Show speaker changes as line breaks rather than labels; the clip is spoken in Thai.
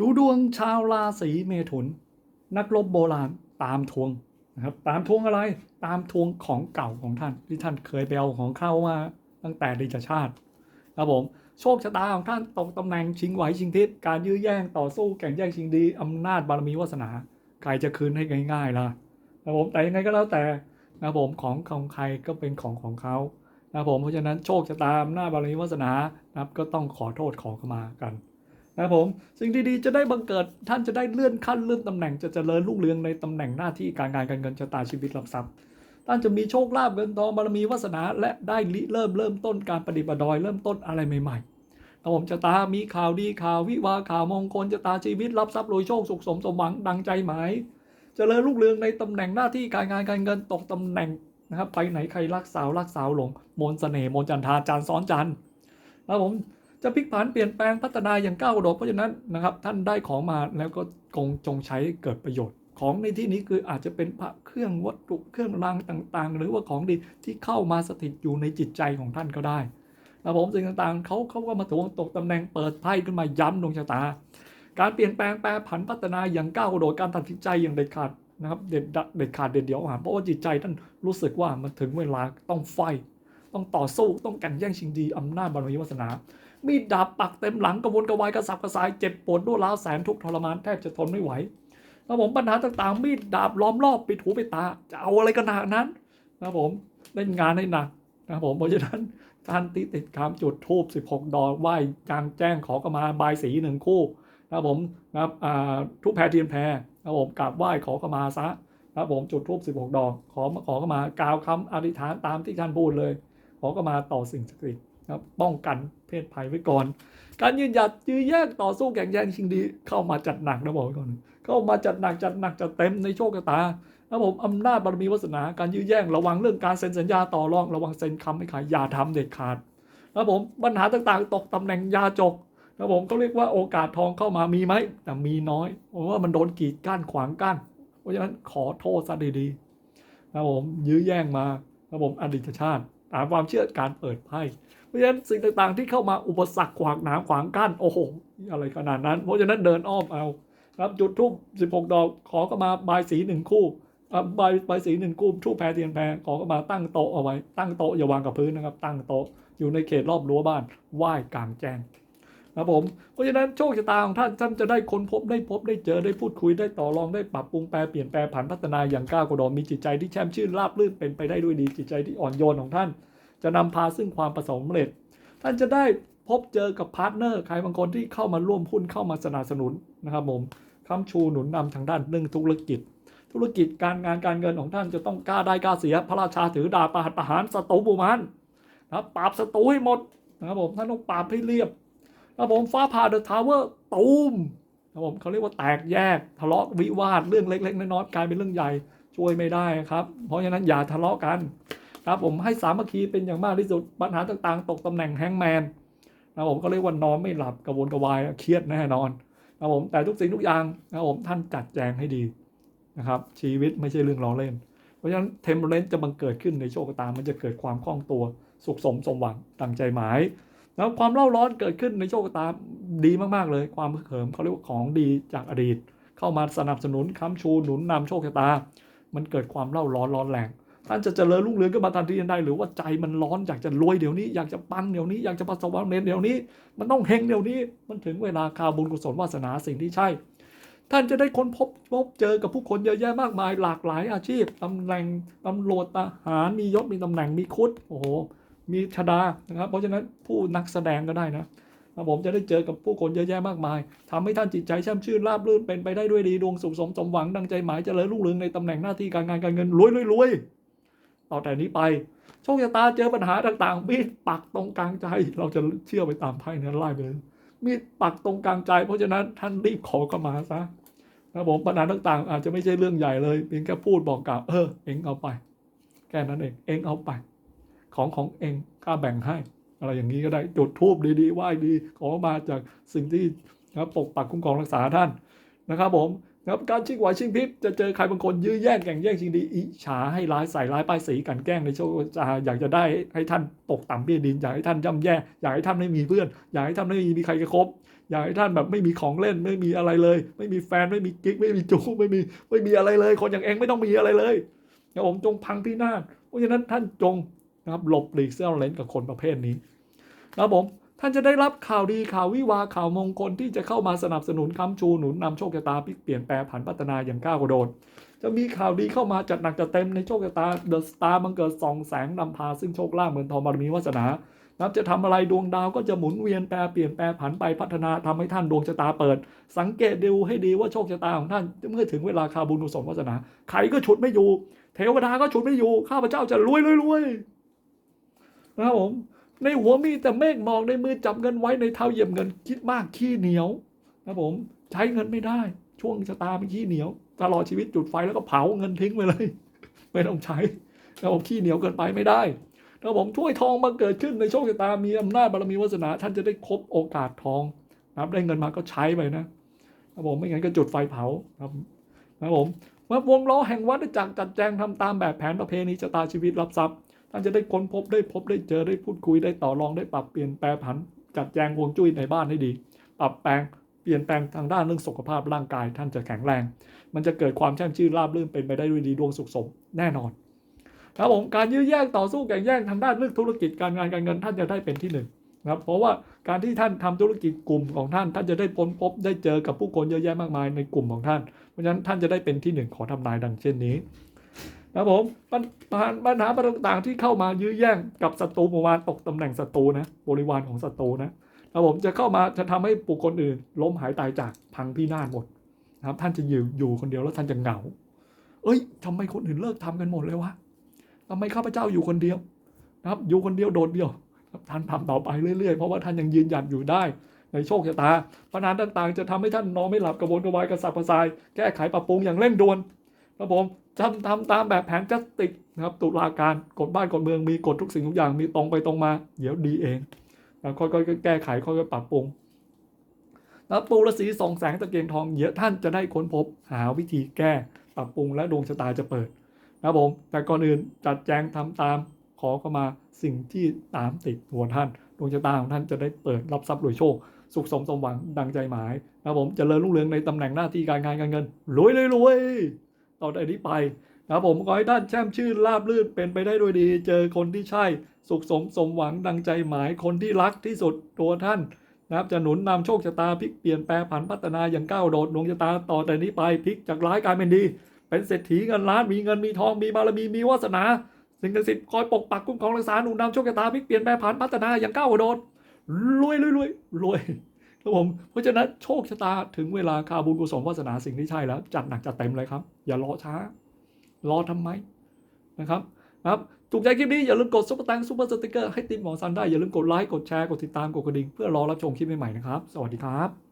ดูดวงชาวราศีเมถุน นักรบโบราณตามทวงนะครับตามทวงอะไรตามทวงของเก่าของท่าน ที่ท่านเคยไปเอาของเข้ามาตั้งแต่ดิจชาติครับผมโชคชะตาของท่านตกตำแหน่งชิงไหวชิงทิศการยื้อแย่งต่อสู้แข่งแย่งชิงดีอำนาจบารมีวาสนาใครจะคืนให้ง่ายๆล่ะครับผมแต่ยังไงก็แล้วแต่นะผมของของใครก็เป็นของของเขานะผมเพราะฉะนั้นโชคชะตาอำนาจบารมีวาสนานะครับก็ต้องขอโทษขอขมากัน นะครับผมสิ่งดีๆจะได้บังเกิดท่านจะได้เลื่อนขั้นเลื่อนตำแหน่งจะเจริญรุ่งเรืองในตำแหน่งหน้าที่การงานการเงินชะตาชีวิตรับทรัพย์ท่านจะมีโชคลาภเงินทองบารมีวาสนาและได้ริเริ่มเริ่มต้นการปฏิบัติดอยเริ่มต้นอะไรใหม่ๆครับผมชะตามีข่าวดีข่าววิวาข่าวมงคลชะตาชีวิตรับทรัพย์รวยโชคสุขสมสมหวังดังใจหมายเจริญรุ่งเรืองในตำแหน่งหน้าที่การงานการเงินตกตำแหน่งนะครับไปไหนใครรักสาวรักสาวหลงมนเสน่ห์มนจันทาจานซ้อนจันทร์นะครับผม จะพลิกผันเปลี่ยนแปลงพัฒนาอย่างก้าวกระโดดเพราะฉะนั้นนะครับ ท่านได้ของมาแล้วก็คงจงใช้เกิดประโยชน์ ของในที่นี้คืออาจจะเป็นพระเครื่องวัตถุเครื่องรางต่างๆ หรือว่าของดีที่เข้ามาสถิตอยู่ในจิตใจของท่านก็ได้นะผมสิ่งต่างๆเขาเขาก็มาทวงตกตำแหน่งเปิดไพ่ขึ้นมาย้ำดวงชะตา การเปลี่ยนแปลงแปรผันพัฒนาอย่างก้าวกระโดดการตัดสินใจอย่างเด็ดขาดนะครับเด็ดเด็ดขาดเด็ดเดี่ยวหาเพราะว่าจิตใจท่านรู้สึกว่ามันถึงเวลาต้องไฟ ต้องต่อสู้ต้องแข่งแย่งชิงดีอำนาจบารมีวาสนา มีดดาบปักเต็มหลังกระวนกระวายกระสับกระส่ายเจ็บปวดรวดร้าวแสนทุกทรมานแทบจะทนไม่ไหวนะผมปัญหาต่างๆ มีดดาบล้อมรอบปิดหูปิดตาจะเอาอะไรกันหนักนั้นนะผมเล่นงานให้หนักนะผมเพราะฉะนั้นท่านที่ติดคำจุดทูบ16 ดอกไหว้จางแจ้งขอกมาบายสีหนึ่งคู่นะผมนะอ่าทุกแพรเทียนแพรนะผมกราบไหว้ขอขมาซะนะผมจุดทูบ16 ดอก ขอขอขมากล่าวคำอธิษฐานตามที่ท่านพูดเลย ขอขมาต่อสิ่งศักดิ์สิทธิ์ ครับป้องกันเพศภัยไว้ก่อน การยืนหยัดยื้อแย่งต่อสู้แข่งแย่งชิงดี เข้ามาจัดหนักนะบอกไว้ก่อนเข้ามาจัดหนักจัดหนักจัดเต็มในโชคชะตานะผมอำนาจบารมีวาสนาการยื้อแย่งระวังเรื่องการเซ็นสัญญาต่อรองระวังเซ็นคำให้ขายอย่าทำเด็ดขาดนะผมปัญหาต่างๆ ตกตำแหน่งยาจกนะผมก็เรียกว่าโอกาสทองเข้ามามีไหมแต่มีน้อยเพราะว่ามันโดนกีดกั้นขวางกั้นเพราะฉะนั้นขอโทษซะดีๆนะผมยื้อแย่งมานะผมอดีตชาติ ตามความเชื่อการเปิดไพ่ เพราะฉะนั้นสิ่งต่างๆ ที่เข้ามาอุปสรรคขวางหนามขวางกั้นโอ้โหอะไรขนาดนั้น เพราะฉะนั้นเดินอ้อมเอาครับจุดทูบ16ดอกขอก็มาบายสีหนึ่งคู่อะบายบสีหนึ่งคู่ทูบแพรเทียนแพรขอก็มาตั้งโต๊ะเอาไว้ ตั้งโต๊ะอย่าวางกับพื้นนะครับ ตั้งโต๊ะอยู่ในเขตรอบรั้วบ้านไหว้กลางแจ้งครับผมเพราะฉะนั้นโชคชะตาของท่านท่านจะได้ค้นพบได้พบได้เจอได้พูดคุยได้ต่อรองได้ปรับปรุงแปลเปลี่ยนแปลผันพัฒนาอย่างก้าวกระโดดมีจิตใจที่แช่มชื่นราบรื่นเป็นไปได้ด้วยดีจิตใจที่อ่อนโยนของท่าน จะนำพาซึ่งความประสบความสำเร็จ ท่านจะได้พบเจอกับพาร์ทเนอร์ใครบางคนที่เข้ามาร่วมหุ้นเข้ามาสนับสนุนนะครับผมค้ำชูหนุนนำทางด้านเรื่องธุรกิจ ธุรกิจการงานการเงินของท่านจะต้องกล้าได้กล้าเสีย พระราชาถือดาบประหัตประหารศัตรูบุมันนะครับปราบศัตรูให้หมดนะครับผมท่านต้องปราบให้เรียบนะครับผมฟ้าผ่าเดอะทาวเวอร์ตูมนะครับผมเขาเรียกว่าแตกแยกทะเลาะวิวาทเรื่องเล็กๆน้อยๆกลายเป็นเรื่องใหญ่ช่วยไม่ได้ครับ เพราะฉะนั้นอย่าทะเลาะกัน ครับผมให้สามัคคีเป็นอย่างมากที่สุดปัญหาต่างๆ ตกตำแหน่งแฮงแมนนะผมก็เรียกว่านอนไม่หลับกระวนกระวายเครียดแน่นอนนะผมแต่ทุกสิ่งทุกอย่างนะผมท่านจัดแจงให้ดีนะครับ ชีวิตไม่ใช่เรื่องล้อเล่น เพราะฉะนั้นเทมเพลนจะบังเกิดขึ้นในโชคชะตามันจะเกิดความคล่องตัวสุขสมสมหวังตั้งใจหมายแล้วความเล่าร้อนเกิดขึ้นในโชคชะตาดีมากๆเลย ความเขิมเขาเรียกว่าของดีจากอดีต เข้ามาสนับสนุนค้ำชูหนุนนำโชคชะตา มันเกิดความเล่าร้อนร้อนแรง ท่านจะเจริญรุ่งเรืองขึ้นมาทันทีทันใดหรือว่าใจมันร้อนอยากจะรวยเดี๋ยวนี้อยากจะปังเดี๋ยวนี้อยากจะประสบความสำเร็จเดี๋ยวนี้ มันต้องเฮงเดี๋ยวนี้มันถึงเวลาคาบุญกุศลวาสนาสิ่งที่ใช่ ท่านจะได้ค้นพบพบเจอกับผู้คนเยอะแยะมากมายหลากหลายอาชีพตำแหน่งตำรวจทหารมียศมีตำแหน่งมีคุดโอ้โหมีชดานะครับ เพราะฉะนั้นผู้นักแสดงก็ได้นะผมจะได้เจอกับผู้คนเยอะแยะมากมายทำให้ท่านจิตใจแช่มชื่นราบรื่นเป็นไปได้ด้วยดีดวงสุขสมสมหวังดังใจหมายเจริญรุ่งเรืองในตำแหน่งหน้าที่การงานการเงินรวยรวยรวย ต่อแต่นี้ไปโชคชะตาเจอปัญหาต่างๆ มีดปักตรงกลางใจ เราจะเชื่อไปตามไพ่นั้นไล่ไปเลยมีดปักตรงกลางใจ เพราะฉะนั้นท่านรีบขอเข้ามาซะนะผมปัญหาต่างๆ อาจจะไม่ใช่เรื่องใหญ่เลยเพียงแค่พูดบอกกล่าวเออเองเอาไป แค่นั้นเองเองเอาไป ของของเองข้าแบ่งให้ อะไรอย่างนี้ก็ได้จุดทูบดีๆไหว้ดี ขอมาจากสิ่งที่นะครับปกปักคุ้มครองรักษาท่านนะครับผม ครับการชิงไหวชิงพริบจะเจอใครบางคนยื้อแย่งแข่งแย่งชิงดีอิจฉาให้ร้ายใส่ร้ายป้ายสีกันแกล้งในโชคชะตาอยากจะได้ให้ท่านตกต่ำเบี้ยดินอยากให้ท่านย่ำแย่อยากให้ท่านไม่มีเพื่อน อยากให้ท่านไม่มีใครจะคบอยากให้ท่านแบบไม่มีของเล่นไม่มีอะไรเลย ไม่มีแฟนไม่มีกิ๊กไม่มีจูไม่มีไม่มีอะไรเลย คนอย่างเองไม่ต้องมีอะไรเลยนะผมจงพังพินาศเพราะฉะนั้นท่านจงนะครับหลบหลีกเส้นเลนกับคนประเภทนี้นะครับผม ท่านจะได้รับข่าวดีข่าววิวาข่าวมงคลที่จะเข้ามาสนับสนุนค้ำชูหนุนนำโชคชะตาพลิกเปลี่ยนแปลผันพัฒนาอย่างก้าวกระโดด จะมีข่าวดีเข้ามาจัดหนักจัดเต็มในโชคชะตาเดอะสตาร์บังเกิดส่องแสงนำพาซึ่งโชคลาภเหมือนทองบารมีวาสนานับจะทำอะไรดวงดาวก็จะหมุนเวียนแปรเปลี่ยนแปลผันไปพัฒนาทำให้ท่านดวงชะตาเปิด สังเกตดูให้ดีว่าโชคชะตาของท่านเมื่อถึงเวลาคาบุญกุศลวาสนาใครก็ฉุดไม่อยู่ เทวดาก็ฉุดไม่อยู่ ข้าพเจ้าจะรวยรวยรวยนะครับผม ในหัวมีแต่เมฆหมอกในมือจับเงินไว้ในเท้าเหยียบเงินคิดมากขี้เหนียวนะผมใช้เงินไม่ได้ ช่วงชะตาเป็นขี้เหนียวตลอดชีวิตจุดไฟแล้วก็เผาเงินทิ้งไปเลย ไม่ต้องใช้นะผมขี้เหนียวเกินไปไม่ได้ถ้าผมช่วยทองมาเกิดขึ้นในโชคชะตามีอำนาจบารมีวาสนา ท่านจะได้ครบโอกาสทองนะครับได้เงินมาก็ใช้ไปนะครับผมไม่งั้นก็จุดไฟเผาครับนะผมเมื่อวงล้อแห่งวัฏจักรจัดแจงทำตามแบบแผนประเพณีชะตาชีวิตรับทรัพย์ ท่านจะได้ค้นพบได้พบได้เจอได้พูดคุยได้ต่อรองได้ปรับเปลี่ยนแปลผันจัดแจงวงจุ้ยในบ้านให้ดี ปรับแปลงเปลี่ยนแปลงทางด้านเรื่องสุขภาพร่างกาย ท่านจะแข็งแรง มันจะเกิดความแช่มชื่นราบรื่นเป็นไปได้ด้วยดีดวงสุขสมแน่นอนครับผมการยื้อแย่งต่อสู้แข่งแย่งทางด้านเรื่องธุรกิจการงานการเงินท่านจะได้เป็นที่หนึ่งนะครับเพราะว่าการที่ท่านทำธุรกิจกลุ่มของท่าน ท่านจะได้พ้นพบได้เจอกับผู้คนเยอะแยะมากมายในกลุ่มของท่าน เพราะฉะนั้นท่านจะได้เป็นที่หนึ่งขอทำนายดังเช่นนี้ นะผมปัญหาปัญหาต่างๆที่เข้ามายื้อแย่งกับศัตรูหมู่มารตกตำแหน่งศัตรูนะบริวารของศัตรูนะครับผมจะเข้ามาจะทำให้บุคคลอื่น ล้มหายตายจากพังพินาศหมดนะครับท่านจะอยู่อยู่คนเดียวแล้วท่านจะเหงา เอ้ยทำไมคนอื่นเลิกทำกันหมดเลยวะทำไมข้าพเจ้าอยู่คนเดียวนะครับ อยู่คนเดียวโดดเดี่ยวท่านทำต่อไปเรื่อยๆ เพราะว่าท่านยังยืนหยัดอยู่ได้ในโชคชะตาปัญหาต่างๆ จะทำให้ท่านนอนไม่หลับกระวนกระวายกระสับกระส่าย แก้ไขปรับปรุงอย่างเร่งด่วน ครับผมทำทำตามแบบแผนจัสติกนะครับตุลาการกฎบ้านกฎเมืองมีกฎทุกสิ่งทุกอย่างมีตรงไปตรงมา เดี๋ยวดีเองแล้วค่อยๆแก้ไขค่อยๆปรับปรุงแล้วปูฤาษีสองแสงตะเกียงทองเดี๋ยวท่านจะได้ค้นพบหาวิธีแก้ปรับปรุงและดวงชะตาจะเปิดนะครับผมแต่ก่อนอื่นจัดแจงทำตามขอเข้ามาสิ่งที่ตามติดหัวท่านดวงชะตาของท่านจะได้เปิดรับทรัพย์รวยโชค สุขสมสมหวังดังใจหมายนะครับผมเจริญรุ่งเรืองในตำแหน่งหน้าที่การงานการเงินรวยเลยรวย ต่อแต่นี้ไปนะครับผมขอให้ท่านแช่มชื่นราบรื่นเป็นไปได้ด้วยดี เจอคนที่ใช่ สุขสมสมหวังดังใจหมายคนที่รักที่สุดตัวท่านนะครับจะหนุนนำโชคชะตาพลิกเปลี่ยนแปลผันพัฒนาอย่างก้าวโดดดวงชะตาต่อแต่นี้ไปพลิกจากร้ายกลายเป็นดี เป็นเศรษฐีเงินล้านมีเงินมีทองมีบารมีมีวาสนา สิ่งศักดิ์สิทธิ์คอยปกปักคุ้มครองรักษาหนุนนำโชคชะตาพลิกเปลี่ยนแปลผันพัฒนาอย่างก้าวกระโดดรวยรวยรวยรวย ครับผมเพราะฉะนั้นโชคชะตาถึงเวลาคาบุญกุศลวาสนาสิ่งที่ใช่แล้ว จัดหนักจัดเต็มเลยครับ อย่ารอช้า รอทำไมนะครับนะครับถูกใจคลิปนี้อย่าลืมกดซุปเปอร์ตังซุปเปอร์สติกเกอร์ให้ติมหมอซันได้อย่าลืมกดไลค์กดแชร์กดติดตามกดกระดิ่งเพื่อรอรับชมคลิปใหม่ๆนะครับ สวัสดีครับ